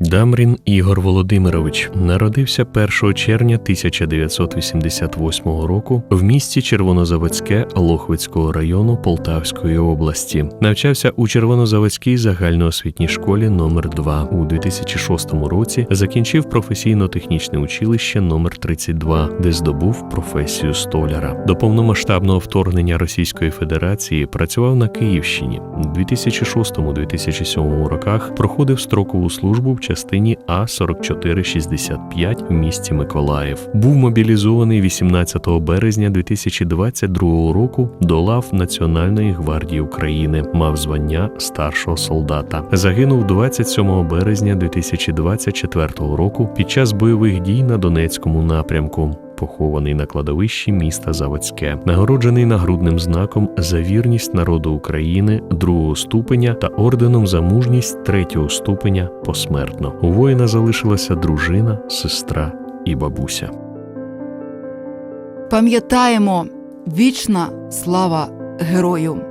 Дамрін Ігор Володимирович народився 1 червня 1988 року в місті Червонозаводське Лохвицького району Полтавської області. Навчався у Червонозаводській загальноосвітній школі номер 2 У 2006 році закінчив професійно-технічне училище номер 32 де здобув професію столяра. До повномасштабного вторгнення Російської Федерації працював на Київщині. У 2006-2007 роках проходив строкову службу в частині А 4465 в місті Миколаїв. Був мобілізований 18 березня 2022 року до лав Національної гвардії України. Мав звання старшого солдата. Загинув 27 березня 2024 року під час бойових дій на Донецькому напрямку. Похований на кладовищі міста Заводське, нагороджений нагрудним знаком за вірність народу України другого ступеня та орденом за мужність третього ступеня посмертно. У воїна залишилася дружина, сестра і бабуся. Пам'ятаємо вічна слава герою.